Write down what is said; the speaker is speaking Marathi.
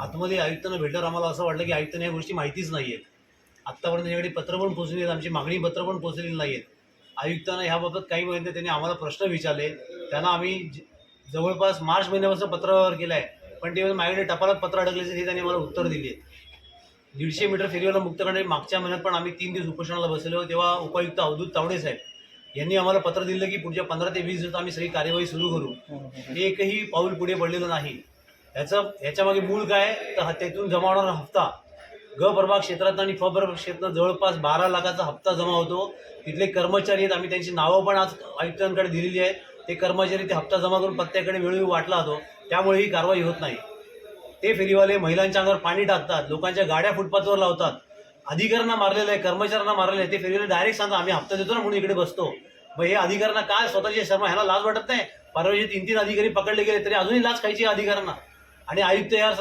आतमध्ये आयुक्तांना भेटल्यावर आम्हाला असं वाटलं की आयुक्तांना या गोष्टी माहितीच नाही आहेत आत्तापर्यंत त्यांच्याकडे पत्र पण पोचलेली आहेत आमची मागणी पत्र पण पोचलेली नाही आहेत आयुक्तांना ह्याबाबत काही महिने त्यांनी आम्हाला प्रश्न विचारले. त्यांना आम्ही जवळपास मार्च महिन्यापासून पत्रावर केलं आहे पण ते माझ्याकडे टपालात पत्र अडकल्याचे हे त्यांनी मला उत्तर दिली. आहेत दीडशे मीटर फेरीवाला मुक्त करणे मागच्या महिन्यात पण आम्ही तीन दिवस उपोषणाला बसलेलो तेव्हा उपायुक्त अवधूत तावडे साहेब यांनी आम्हाला पत्र दिलं की पुढच्या पंधरा ते वीस दिवसात आम्ही सगळी कार्यवाही सुरू करू. एकही पाऊल पुढे पडलेलं नाही. ह्याचं ह्याच्यामागे मूळ काय तर हा- त्यातून जमा होणारा हप्ता. ग प्रभाग क्षेत्रात आणि फ प्रभाग क्षेत्रात जवळपास बारा लाखाचा हप्ता जमा होतो. तिथले कर्मचारी आहेत आम्ही त्यांची नावं पण आज आयुक्तांकडे दिलेली आहेत. ते कर्मचारी ते हप्ता जमा करून पत्त्याकडे वेळोवेळी वाटला होतो त्यामुळे ही कारवाई होत नाही. ते फेरीवाले महिलांच्या अंगावर पाणी टाकतात लोकांच्या गाड्या फुटपाथवर लावतात. अधिकाऱ्यांना मारलेलं आहे कर्मचाऱ्यांना मारलेलं आहे. ते फेरीवाले डायरेक्ट सांगतात आम्ही हप्ता देतो ना म्हणून इकडे बसतो. मग हे अधिकाऱ्यांना काय स्वतःची शर्मा ह्याला लाज वाटत नाही? परवाचे तीन तीन अधिकारी पकडले गेले तरी अजूनही लाज खायची अधिकाऱ्यांना. आणि आयुक्त यार